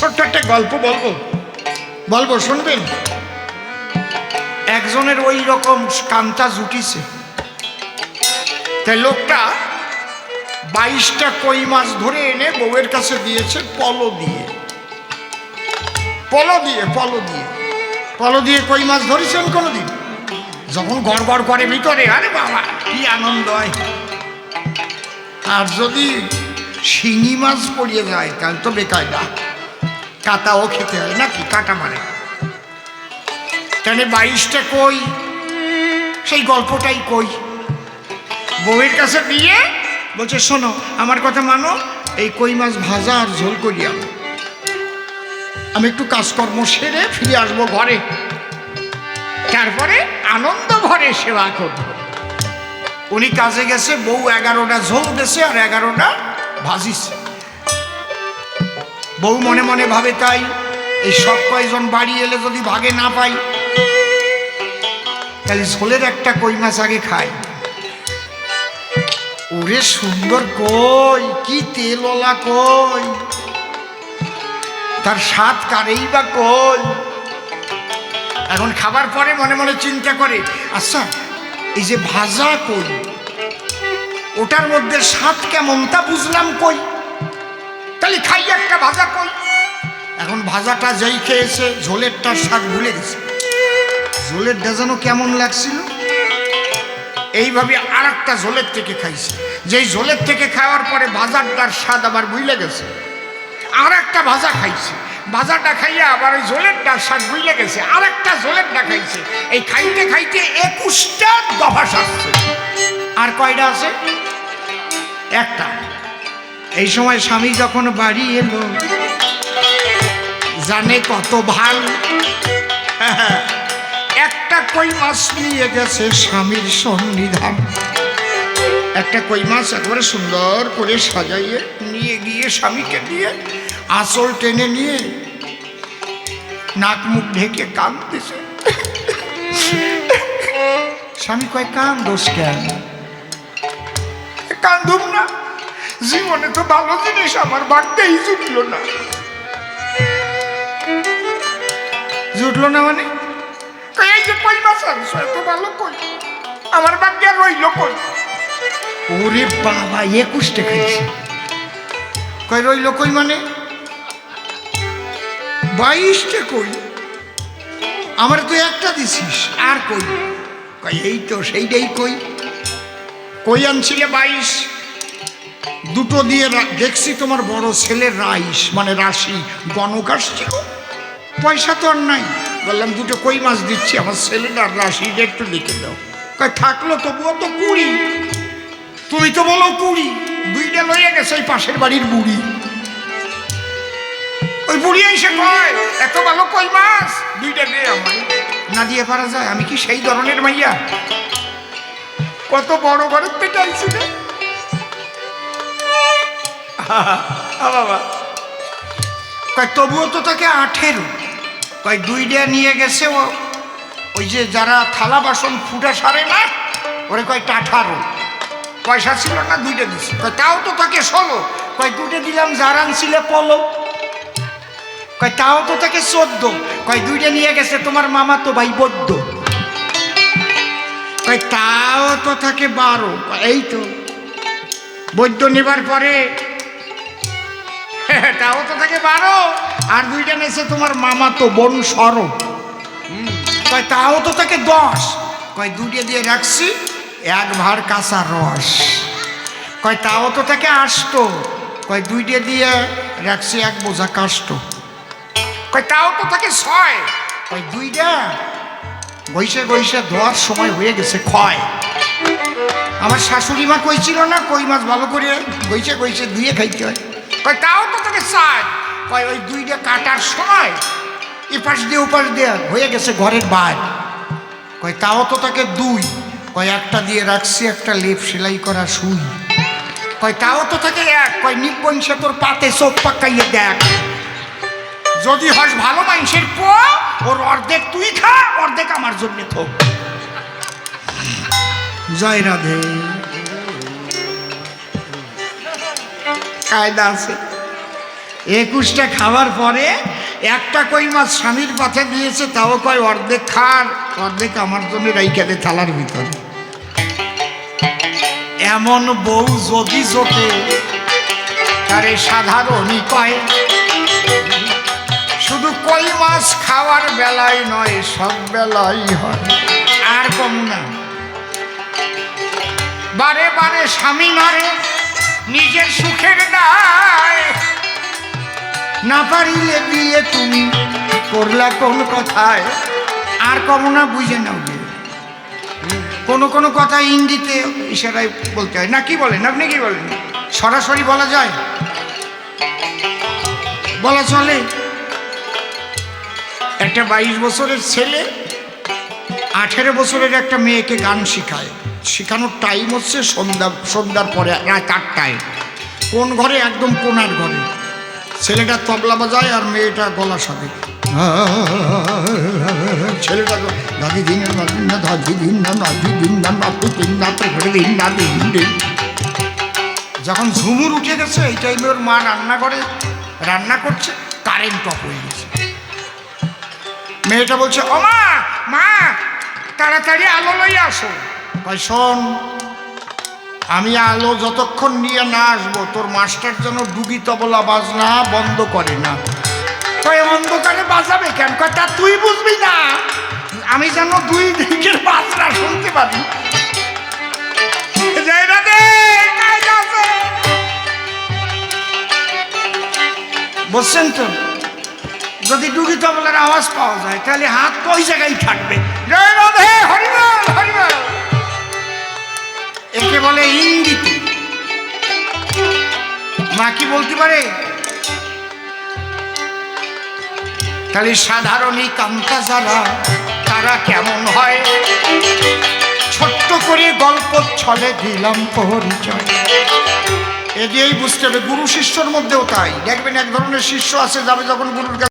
ছোট্ট একটা গল্প বলব। বলব, শুনবেন? একজনের ওই রকম কান্তা জুটিছে। তাই লোকটা বাইশটা কই মাছ ধরে এনে বউয়ের কাছে দিয়েছে পলো দিয়ে। পলো দিয়ে পলো দিয়ে। পলো দিয়ে কই মাছ ধরেছেন কোনোদিন? যখন গড় গড় করে ভিতরে, আরে বাবা, কি আনন্দ হয়। আর যদি শিঙি মাছ পড়িয়ে যায়, তাহলে তো বেকায়দা। কাটাও খেতে হয়, নাকি কাটা মানে? তাহলে বাইশটা কই? সেই গল্পটাই কই? বউয়ের কাছে দিয়ে বলছে, শোনো, আমার কথা মানো, এই কই মাছ ভাজা আর ঝোল করি আমি। আমি একটু কাজকর্ম সেরে ফিরে আসব ঘরে। তারপরে আনন্দ ভরে সেবা করব। উনি কাজে গেছে, বউ এগারোটা ঝোল দেছে আর এগারোটা ভাজিছে। বউ মনে মনে ভাবে তাই, এই সব কয়জন বাড়ি এলে যদি ভাগে না পাই? তাহলে ঝোলের একটা কই মাছ আগে খাই। ওরে সুন্দর কই, কি তেলওয়ালা কই, তার স্বাদ কারেই বা কই। এখন খাবার পরে মনে মনে চিন্তা করে আচ্ছা এই যে ভাজা কই, ওটার মধ্যে স্বাদ কেমন তা বুঝলাম কই? তাহলে খাই একটা ভাজা কই? এখন ভাজাটা যেই খেয়েছে ঝোলেরটার স্বাদ ভুলে গেছে। ঝোলের যেন কেমন লাগছিল? এইভাবে আর একটা ঝোলের থেকে খাইছে। যেই ঝোলের থেকে খাওয়ার পরে ভাজারটার স্বাদ আবার ভুলে গেছে। আর একটা ভাজা খাইছে। ভাজাটা খাইয়া আবার ওই ঝোলেরটার স্বাদ ভুলে গেছে। আর একটা ঝোলেরটা খাইছে। এই খাইতে খাইতে একুশটা দফা আসছে আর কয়টা আছে? একটা। এই সময় স্বামী যখন বাড়ি এলো, জানে কত ভালো। একটা কই মাছ নিয়ে গেছে স্বামীর সন্নিধান। একটা কই মাছ একেবারে সুন্দর করে সাজাইয়ে নিয়ে গিয়ে স্বামীকে দিয়ে আঁচল টেনে নিয়ে নাক মুখ ঢেকে কাঁদতেছে। স্বামী কয় কান? দোষ কেন কান্দুম না। জীবনে তো ভালো জিনিস আমার বাড়তেই জুটলো না। জুটলো না মানে? কই এই যে কই আনছো এত ভালো কই। আমার বাক্যে আর রইল কই? ওরে বাবা একুশটা খাইছে কই রইল কই মানে? বাইশটা কই? আমার তো একটা দিছিস আর কই? কই এই তো সেইটাই কই। কই আনছিলে বাইশ? দুটো দিয়ে দেখছি তোমার বড় ছেলের রাইস মানে রাশি। গণক আসছিল পয়সা তো আর নাই। বললাম, দুটো কই মাছ দিচ্ছি? আমার ছেলেটার রাশিটা একটু লিখে দাও। কয়, থাকল তবুও তো কুড়ি। তুমি তো বলো কুড়ি। দুইটা লইয়া গেছে ওই পাশের বাড়ির বুড়ি। ওই বুড়ি এসে কয়, এত ভালো কই মাছ? দুইটা দে আমার না দিয়ে পারা যায়, আমি কি সেই ধরনের মাইয়া? কত বড় ঘরের পেটে আইছি রে। আ বাবা। কয়, তবুও তো তাকে আঠেরো। কয় দুইটা নিয়ে গেছে ও, ওই যে যারা থালা বাসন ফুটা সারে না, ওরে কয় আঠারো। পয়সা ছিল না, দুইটা দিছি। কয়, তাও তো তাকে ষোলো। কয় দুইটা দিলাম, যার আনছিলে পলো। কয়, তাও তো তাকে চোদ্দ। কয়, দুইটা নিয়ে গেছে তোমার মামা তো ভাই বদ্য কয়, তাও তো থাকে বারো। এই তো। বৈদ্য নেবার পরে তাও তো থাকে বারো। আর দুইটা নেছে তোমার মামা তো বোন সর। কয়, তাও তো থাকে দশ। কয়, দুইটা দিয়ে রাখছি, এক ভার কাঁচা রস। কয়, তাও তো থাকে আষ্ট। কয়, দুইটা দিয়ে রাখছি এক বোঝা কাষ্ট। কয়, তাও তো থাকে ছয়। কয়, দুইটা বৈশে বৈশে ধোয়ার সময় হয়ে গেছে ক্ষয়। আমার শাশুড়ি মা কইছিল না, কই মাছ ভালো করে গইছে গইছে ধুয়ে খাইতে হয়। কয়, তাও তো তোকে চাই কয়, ওই দুইটা কাটার সময় এপাশ দিয়ে ওপাশ দিয়ে হয়ে গেছে ঘরের বাইর। কয়, তাও তো তাকে দুই। কয়, একটা দিয়ে রাখছি, একটা লেপ সেলাই করা সুই। কয়, তাও তো থাকে এক। কয় নিবংশে তোর পাতে চোখ পাকাইয়ে দেখ। যদি হস ভালো মানুষের পো, ওর অর্ধেক তুই খা, অর্ধেক আমার জন্য থোক জয় রাধে। কায়দা আছে। একুশটা খাওয়ার পরে একটা কই মাছ স্বামীর পাথে দিয়েছে তাও কয় অর্ধেক খার অর্ধেক আমার জন্য রাইখালে থালার ভিতরে। এমন বউ যদি জোটে, তারে সাধারণই কয় শুধু কই মাছ খাওয়ার বেলায় নয়, সব বেলায় হয়। আর কম না। বারে বারে স্বামী নরে নিজের সুখের দায় না পারিলে বিয়ে তুমি করলা কোন কথায়? আর কম না বুঝে নাও কোনো কোনো কথা ইঙ্গিতে ইশারায় বলতে হয়। না, কি বলেন? আপনি কি বলেন? সরাসরি বলা যায়? বলা চলে? একটা বাইশ বছরের ছেলে, আঠেরো বছরের একটা মেয়েকে গান শেখায়। শেখানোর টাইম হচ্ছে সন্ধ্যা, সন্ধ্যার পরে, রাত আটটায়। কোন ঘরে? একদম কোনার ঘরে। ছেলেটা তবলা বাজায় আর মেয়েটা গলা সাথে ছেলেটা দাদি দিন দিন না, দাদি দিন না, দাদি দিন না নাতু দিন না তো ঘরে দিন না, দিন দিন। যখন ঝুমুর উঠে গেছে, এই টাইমে ওর মা রান্না করে রান্না করছে কারেন্ট অফ হয়ে গেছে। মেয়েটা বলছে, ও মা মা, তাড়াতাড়ি আলো লই আসো। ভাই শোন আমি আলো যতক্ষণ নিয়ে না আসব, তোর মাস্টার যেন ডুগি তবলা বাজনা বন্ধ করে না। কয় অন্ধকারে বাজাবে কেন? কয় তুই বুঝবি না। আমি যেন দুই দিকের বাজনা শুনতে পারি। বুঝছেন তো, যদি ডুগি তবলার আওয়াজ পাওয়া যায়, তাহলে হাত ওই জায়গায় থাকবে? জয় রাধে। একে বলে ইঙ্গিত। মা কি বলতে পারে? তাহলে সাধারণই কান্তা যারা তারা কেমন হয়? ছোট্ট করে গল্প ছলে দিলাম পরিচয়। দিয়েই বুঝতে হবে, গুরু শিষ্যর মধ্যেও তাই। দেখবেন এক ধরনের শিষ্য আছে যাবে যখন গুরুর